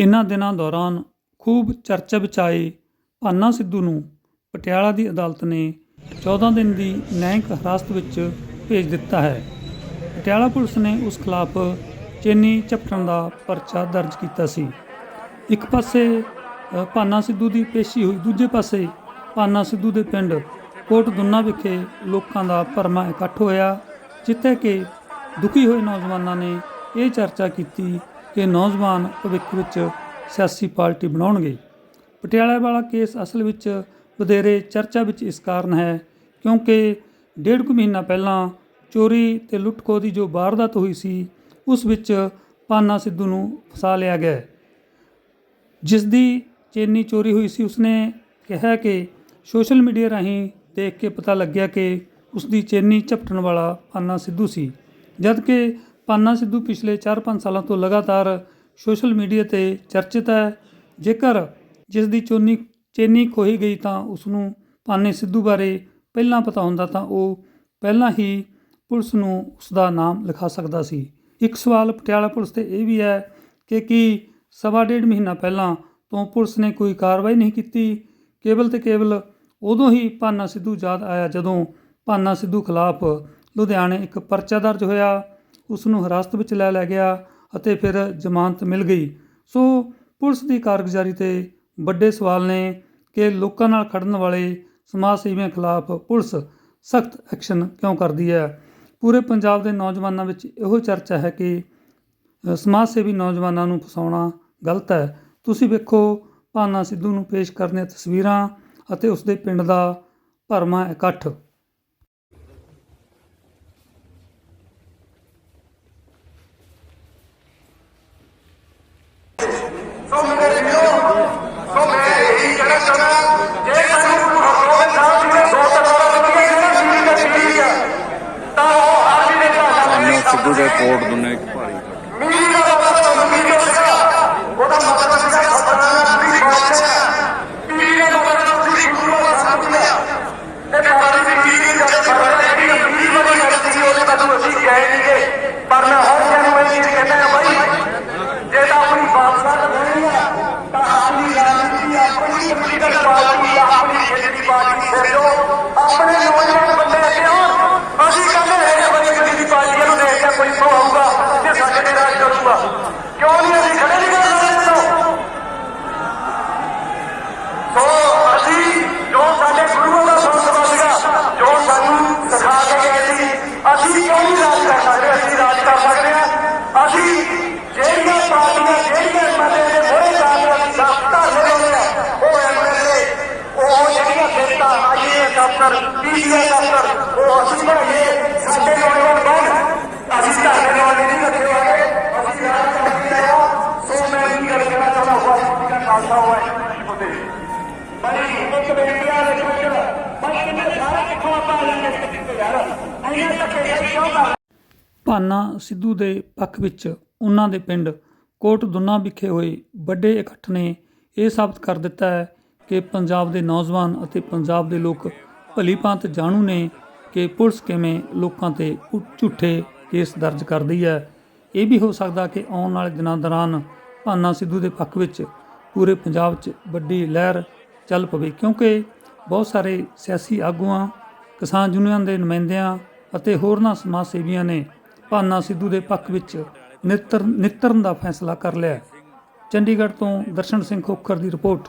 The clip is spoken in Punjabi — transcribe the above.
ਇਨ੍ਹਾਂ ਦਿਨਾਂ ਦੌਰਾਨ ਖੂਬ ਚਰਚਾ ਵਿੱਚ ਆਏ ਭਾਨਾ ਸਿੱਧੂ ਨੂੰ ਪਟਿਆਲਾ ਦੀ ਅਦਾਲਤ ਨੇ 14 ਦਿਨ ਦੀ ਨਿਆਂਇਕ ਹਿਰਾਸਤ ਵਿੱਚ ਭੇਜ ਦਿੱਤਾ ਹੈ। ਪਟਿਆਲਾ ਪੁਲਿਸ ਨੇ ਉਸ ਖਿਲਾਫ ਚੇਨੀ ਝਪਟਣ ਦਾ ਪਰਚਾ ਦਰਜ ਕੀਤਾ ਸੀ। ਇੱਕ ਪਾਸੇ ਭਾਨਾ ਸਿੱਧੂ ਦੀ ਪੇਸ਼ੀ ਹੋਈ, ਦੂਜੇ ਪਾਸੇ ਭਾਨਾ ਸਿੱਧੂ ਦੇ ਪਿੰਡ ਕੋਟ ਦੁੰਨਾ ਵਿਖੇ ਲੋਕਾਂ ਦਾ ਭਰਮਾ ਇਕੱਠ ਹੋਇਆ, ਜਿੱਥੇ ਕਿ ਦੁਖੀ ਹੋਏ ਨੌਜਵਾਨਾਂ ਨੇ ਇਹ ਚਰਚਾ ਕੀਤੀ ਕਿ ਨੌਜਵਾਨ ਭਵਿੱਖ ਵਿੱਚ ਸਿਆਸੀ ਪਾਰਟੀ ਬਣਾਉਣਗੇ। ਪਟਿਆਲਾ ਵਾਲਾ ਕੇਸ ਅਸਲ ਵਿੱਚ ਵਧੇਰੇ ਚਰਚਾ ਵਿੱਚ ਇਸ ਕਾਰਨ ਹੈ ਕਿਉਂਕਿ ਡੇਢ ਕੁ ਮਹੀਨਾ ਪਹਿਲਾਂ ਚੋਰੀ ਤੇ ਲੁੱਟਖੋ ਦੀ ਜੋ ਵਾਰਦਾਤ ਹੋਈ ਸੀ, ਉਸ ਵਿੱਚ ਪਾਨਾ ਸਿੱਧੂ ਨੂੰ ਫਸਾ ਲਿਆ ਗਿਆ। ਜਿਸ ਦੀ ਚੇਨੀ ਚੋਰੀ ਹੋਈ ਸੀ, ਉਸਨੇ ਕਿਹਾ ਕਿ ਸੋਸ਼ਲ ਮੀਡੀਆ ਰਾਹੀਂ ਦੇਖ ਕੇ ਪਤਾ ਲੱਗਿਆ ਕਿ ਉਸ ਦੀ ਚੇਨੀ ਝਪਟਣ ਵਾਲਾ ਪਾਨਾ ਸਿੱਧੂ ਸੀ ਜਦ ਕਿ ਪਾਨਾ ਸਿੱਧੂ ਪਿਛਲੇ 4-5 ਸਾਲਾਂ ਤੋਂ ਲਗਾਤਾਰ ਸੋਸ਼ਲ ਮੀਡੀਆ ਤੇ ਚਰਚਿਤ ਹੈ। ਜੇਕਰ ਜਿਸ ਦੀ ਚੋਨੀ ਚੇਨੀ ਖੋਹੀ ਗਈ ਤਾਂ ਉਸ ਨੂੰ ਪਾਨੇ ਸਿੱਧੂ ਬਾਰੇ ਪਹਿਲਾਂ ਪਤਾ ਹੁੰਦਾ ਤਾਂ ਉਹ ਪਹਿਲਾਂ ਹੀ ਪੁਲਿਸ ਨੂੰ ਉਸ ਦਾ ਨਾਮ ਲਿਖਾ ਸਕਦਾ ਸੀ। ਇੱਕ ਸਵਾਲ ਪਟਿਆਲਾ ਪੁਲਿਸ ਤੇ ਇਹ ਵੀ ਹੈ ਕਿ ਕੀ ਸਵਾ ਡੇਢ ਮਹੀਨਾ ਪਹਿਲਾਂ ਤੋਂ ਪੁਲਿਸ ਨੇ ਕੋਈ ਕਾਰਵਾਈ ਨਹੀਂ ਕੀਤੀ? ਕੇਵਲ ਤੇ ਕੇਵਲ ਉਦੋਂ ਹੀ ਪਾਨਾ ਸਿੱਧੂ ਯਾਦ ਆਇਆ ਜਦੋਂ ਪਾਨਾ ਸਿੱਧੂ ਖਿਲਾਫ ਲੁਧਿਆਣੇ ਇੱਕ ਪਰਚਾ ਦਰਜ ਹੋਇਆ। ਉਸ ਨੂੰ ਹਿਰਾਸਤ ਵਿੱਚ ਲੈ ਲਿਆ ਗਿਆ ਅਤੇ ਫਿਰ ਜ਼ਮਾਨਤ ਮਿਲ ਗਈ। ਸੋ ਪੁਲਿਸ ਦੀ ਕਾਰਗੁਜ਼ਾਰੀ ਤੇ ਵੱਡੇ ਸਵਾਲ ਨੇ ਕਿ ਲੋਕਾਂ ਨਾਲ ਖੜਨ ਵਾਲੇ ਸਮਾਜ ਸੇਵੀਆਂ ਖਿਲਾਫ ਪੁਲਿਸ ਸਖਤ ਐਕਸ਼ਨ ਕਿਉਂ ਕਰਦੀ ਹੈ? ਪੂਰੇ ਪੰਜਾਬ ਦੇ ਨੌਜਵਾਨਾਂ ਵਿੱਚ ਇਹੋ ਚਰਚਾ ਹੈ ਕਿ ਸਮਾਜ ਸੇਵੀ ਨੌਜਵਾਨਾਂ ਨੂੰ ਫਸਾਉਣਾ ਗਲਤ ਹੈ। ਤੁਸੀਂ ਵੇਖੋ ਭਾਨਾ ਸਿੱਧੂ ਨੂੰ ਪੇਸ਼ ਕਰਨੀਆਂ ਤਸਵੀਰਾਂ ਅਤੇ ਉਸ ਦੇ ਪਿੰਡ ਦਾ ਭਰਮਾ ਇਕੱਠ ਸੋ ਮੇਰੇ ਵੀਰੋ ਸੋ ਮੈਂ ਇਹੀ ਕਹਿਣਾ ਚਾਹੁੰਦਾ ਜੇ ਸਾਨੂੰ ਗੁਰੂ ਹਰਗੋਬਿੰਦ ਸਾਹਿਬ ਜੀ ਨੇ ਦੋ ਤਲਵਾਰਾਂ ਦਿੱਤੀਆਂ ਇਹਨਾਂ ਪੀੜੀ ਦਾ ਪੀੜੀ ਆ ਤਾਂ ਉਹ ਹਰ ਵੀ ਦੇ ਭਾਸ਼ਾ ਸਾਨੂੰ ਸਿੱਧੂ ਦੇ ਕੋਟ ਦੁਨੇ ਇੱਕ ਭਾਰੀ ਮੀਰੀ ਦਾ ਮਤਲਬ ਮੀਰੀ ਸੀਗਾ ਉਹਦਾ ਮਤਲਬ ਸੀਗਾ ਖਬਰਾਂ ਦੀ ਬਾਦਸ਼ਾਹ ਪੀੜੀ ਦਾ ਮਤਲਬ ਤੁਸੀਂ ਗੁਰੂ ਦਾ ਸਾਹਿਬ ਲਿਆ ਇਹ ਪਾਰੀ ਦੀ ਪੀੜੀ ਜਦ ਖਬਰ ਲੱਗੀ ਪੀੜੀ ਵਾਲੀ ਗੱਲ ਸੀ ਉਹਦੇ ਤੱਕ ਅਸੀਂ ਗਏ ਨਹੀਂਗੇ ਪਰ ਮੈਂ ਹਰ ਜਨ ਇਹ ਕਹਿੰਦਾ ਹਾਂ ਜੇ ਤਾਂ ਆਪਣੀ ਬਾਦਸ਼ਾਹ ਲੈਣੀ ਆ ਤਾਂ ਆਪਣੀ ਰਾਜਨੀਤੀ ਆਪਣੀ ਪੋਲੀਟੀਕਲ ਪਾਰਟੀ ਆਪਣੀ ਖੇਤੀ ਪਾਰਟੀ ਛੱਡੋ ਆਪਣੇ ਨੌਜਵਾਨ ਬੰਦੇ ਅੱਗੇ ਆਉਣ ਅਸੀਂ ਕਹਿੰਦੇ ਹਾਂ ਬੜੀ ਗੱਡੀ ਦੀ ਪਾਰਟੀਆਂ ਨੂੰ ਦੇਖ ਕੇ ਕੋਈ ਆਊਗਾ ਤੇ ਸਾਡੇ ਤੇ ਰਾਜ ਕਰੂਗਾ ਕਿਉਂ ਨਹੀਂ ਅਸੀਂ ਖੜੇ ਨਹੀਂ ਕਰ ਸਕਦੇ ਤੋਂ ਸੋ ਅਸੀਂ ਜੋ ਸਾਡੇ ਗੁਰੂਆਂ ਦਾ ਸੰਸਕਾਰ ਸੀਗਾ ਜੋ ਸਾਨੂੰ ਸਿਖਾ ਕੇ ਗਏ ਸੀ ਅਸੀਂ ਕਿਉਂ ਨਹੀਂ ਰਾਜ ਕਰ ਸਕਦੇ ਅਸੀਂ ਰਾਜ ਕਰ ਸਕਦੇ ਹਾਂ ਅਸੀਂ ਜਿਹੜੀਆਂ ਪਾਰਟੀਆਂ ਜਿਹੜੀਆਂ ਐਮਐਲਏ ਦੇ ਮੋਹਰੇ ਜਾ ਕੇ ਅਸੀਂ ਦਫ਼ਤਰ ਲਾਉਂਦੇ ਆ ਉਹ ਐਮਐਲਏ ਉਹ ਜਿਹੜੀਆਂ ਖੇਤਾਂ ਆਈਏ ਦਫ਼ਤਰ ਪੀਸੀਆਈ ਉਹ ਅਸੀਂ ਬਣਾਈਏ ਸਾਡੇ ਨੌਜਵਾਨ ਬਣ ਅਸੀਂ ਤੁਹਾਡੇ ਨਾਲ ਨਹੀਂ ਰੱਖੇ ਹੋਏ। ਅਸੀਂ ਰਾਜ ਕਰਦੇ ਹਾਂ ਸੋ ਮੈਂ ਇਹ ਗੱਲ ਕਹਿਣਾ ਚਾਹੁੰਦਾ ਹਾਂ? ਕਿ ਖਾਲਸਾ ਹੋਇਆ ਫਤਿਹ। ਬੜੀ ਇੱਕ ਬੇਟੀਆਂ ਦੇ ਵਿੱਚ ਬਈ ਕਿੰਨੇ ਸਾਰੇ ਕਿੱਥੋਂ ਆਪਾਂ ਆ ਯਾਰ। ਐਨੇ ਧੱਕੇ ਖਾਈ ਕਿਉਂ ਕਰ ਭਾਨਾ ਸਿੱਧੂ ਦੇ ਪੱਖ ਵਿੱਚ ਉਹਨਾਂ ਦੇ ਪਿੰਡ ਕੋਟ ਦੁੰਨਾ ਵਿਖੇ ਹੋਏ ਵੱਡੇ ਇਕੱਠ ਨੇ ਇਹ ਸਾਬਤ ਕਰ ਦਿੱਤਾ ਹੈ ਕਿ ਪੰਜਾਬ ਦੇ ਨੌਜਵਾਨ ਅਤੇ ਪੰਜਾਬ ਦੇ ਲੋਕ ਭਲੀ ਭਾਂਤ ਜਾਣੂ ਨੇ ਕਿ ਪੁਲਿਸ ਕਿਵੇਂ ਲੋਕਾਂ ਤੇ ਝੂਠੇ ਕੇਸ ਦਰਜ ਕਰਦੀ ਹੈ। ਇਹ ਵੀ ਹੋ ਸਕਦਾ ਕਿ ਆਉਣ ਵਾਲੇ ਦਿਨਾਂ ਦੌਰਾਨ ਭਾਨਾ ਸਿੱਧੂ ਦੇ ਪੱਖ ਵਿੱਚ ਪੂਰੇ ਪੰਜਾਬ 'ਚ ਵੱਡੀ ਲਹਿਰ ਚੱਲ ਪਵੇ, ਕਿਉਂਕਿ ਬਹੁਤ ਸਾਰੇ ਸਿਆਸੀ ਆਗੂਆਂ, ਕਿਸਾਨ ਯੂਨੀਅਨ ਦੇ ਨੁਮਾਇੰਦਿਆਂ ਅਤੇ ਹੋਰਨਾਂ ਸਮਾਜ ਸੇਵੀਆਂ ਨੇ ਭਾਨਾ ਸਿੱਧੂ ਦੇ ਪੱਖ ਵਿੱਚ ਨਿੱਤਰ ਨਿੱਤਰਨ ਦਾ ਫੈਸਲਾ ਕਰ ਲਿਆ ਚੰਡੀਗੜ੍ਹ ਤੋਂ ਦਰਸ਼ਨ ਸਿੰਘ ਖੋਖਰ ਦੀ ਰਿਪੋਰਟ।